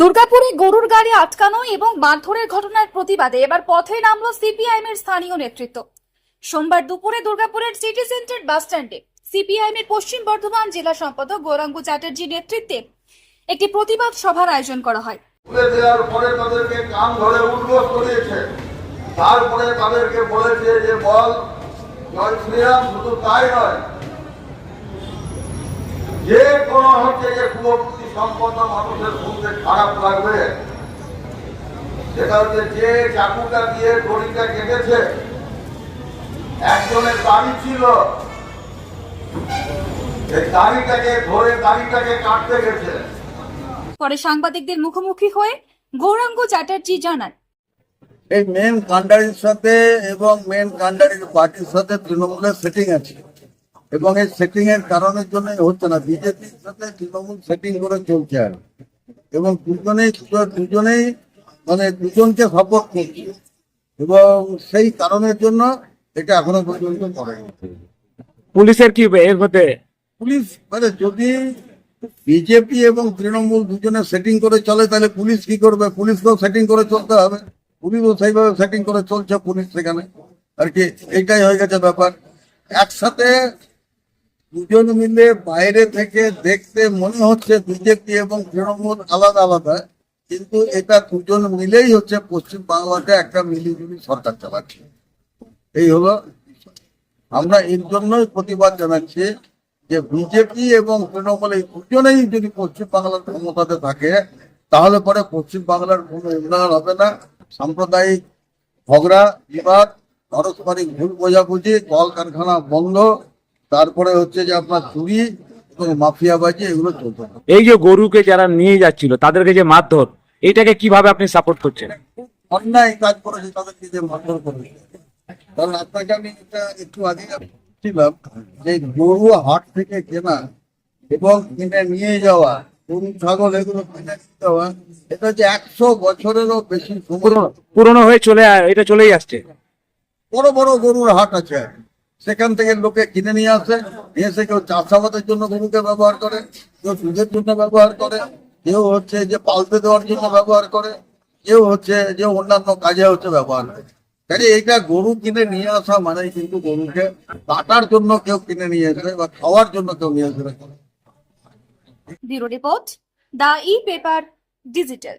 দুর্গাপুরে গরুর গাড়ি আটকানো এবং মারধরের ঘটনার প্রতিবাদে এবার পথে নামলো সিপিআইএম এর স্থানীয় নেতৃত্ব। সোমবার দুপুরে দুর্গাপুরের সিটি সেন্টার বাস স্ট্যান্ডে সিপিআইএম এর পশ্চিম বর্ধমান জেলা সম্পাদক গৌরাঙ্গ চ্যাটার্জির নেতৃত্বে একটি প্রতিবাদ সভার আয়োজন করা হয়। তাদেরকে ধরে উদ্বোধ করিয়েছে। তারপরে তাদেরকে বলেছে যে, বল শুধু তাই নয়। যে কোনো হচ্ছে যে মানুষের শুনতে খারাপ লাগবে। সেটা হচ্ছে যে চাকুটা দিয়ে কেটেছে একজনের দাড়ি ছিল। এই দাড়িটাকে ধরে দাড়িটাকে কাটতে গেছে। পরে সাংবাদিকদের মুখোমুখি হয়ে গৌরাঙ্গ চ্যাটার্জি জানান। এই মেন কান্ডারির সাথে এবং মেন কান্ডারির পার্টির সাথে তৃণমূলের সেটিং আছে। এবং এই সেটিং এর কারণের জন্য হচ্ছে না বিজেপির সাথে তৃণমূল সেটিং করে চলছে আর। এবং দুজনেই দুজনেই মানে দুজনকে সাপোর্ট করছে। এবং সেই কারণের জন্য এটা এখনও পর্যন্ত করেনি। পুলিশের কি হতে পুলিশ মানে যদি বিজেপি এবং তৃণমূল দুজনে সেটিং করে চলে তাহলে পুলিশ কি করবে? পুলিশকেও সেটিং করে চলতে হবে। পুলিশও সেইভাবে সেটিং করে চলছে পুলিশ সেখানে। আর কি এইটাই হয়ে গেছে ব্যাপার। একসাথে দুজন মিলে বাইরে থেকে দেখতে মনে হচ্ছে বিজেপি এবং তৃণমূল আলাদা আলাদা, কিন্তু এটা দুজন মিলেই হচ্ছে পশ্চিম বাংলাতে একটা মিলিজুলি সরকার চালাচ্ছে। এই হলো আমরা এর জন্যই প্রতিবাদ জানাচ্ছি যে বিজেপি এবং তৃণমূল এই দুজনেই যদি পশ্চিম বাংলার ক্ষমতাতে থাকে, তাহলে পরে পশ্চিম বাংলার কোনো উন্নয়ন হবে না। সাম্প্রদায়িক ঝগড়া, বিবাদ, পারস্পরিক ভুল বোঝাবুঝি কল কারখানা বন্ধ তারপরে হচ্ছে যে আপনার চুরি মাফিয়াবাজি এগুলো চলতে এই যে গরুকে যারা নিয়ে যাচ্ছিল তাদেরকে যে মারধর এটাকে কীভাবে আপনি সাপোর্ট করছেন? অন্যায় কাজ করেছে তাদেরকে যে মারধর করেছে। কারণ আপনাকে আমি এটা একটু আগে ছিলাম যে গরু হাট থেকে কেনা এবং কিনে নিয়ে যাওয়া গরু ছাগল এগুলো কিনে এটা হচ্ছে একশো বছরেরও বেশি পুরনো হয়ে চলে এটা চলেই আসছে। বড় বড় গরুর হাট আছে। সেখান থেকে লোকে কিনে নিয়ে আসে, নিয়ে এসে কেউ চাষাবাদের জন্য গরুকে ব্যবহার করে, কেউ দুধের জন্য ব্যবহার করে, কেউ হচ্ছে যে পালতে দেওয়ার জন্য ব্যবহার করে, কেউ হচ্ছে যে অন্যান্য কাজে হচ্ছে ব্যবহার করে। কাজে এইটা গরু কিনে নিয়ে আসা মানে কিন্তু গরুকে কাটার জন্য কেউ কিনে নিয়ে এসে বা খাওয়ার জন্য কেউ নিয়ে bureau report, the e paper digital.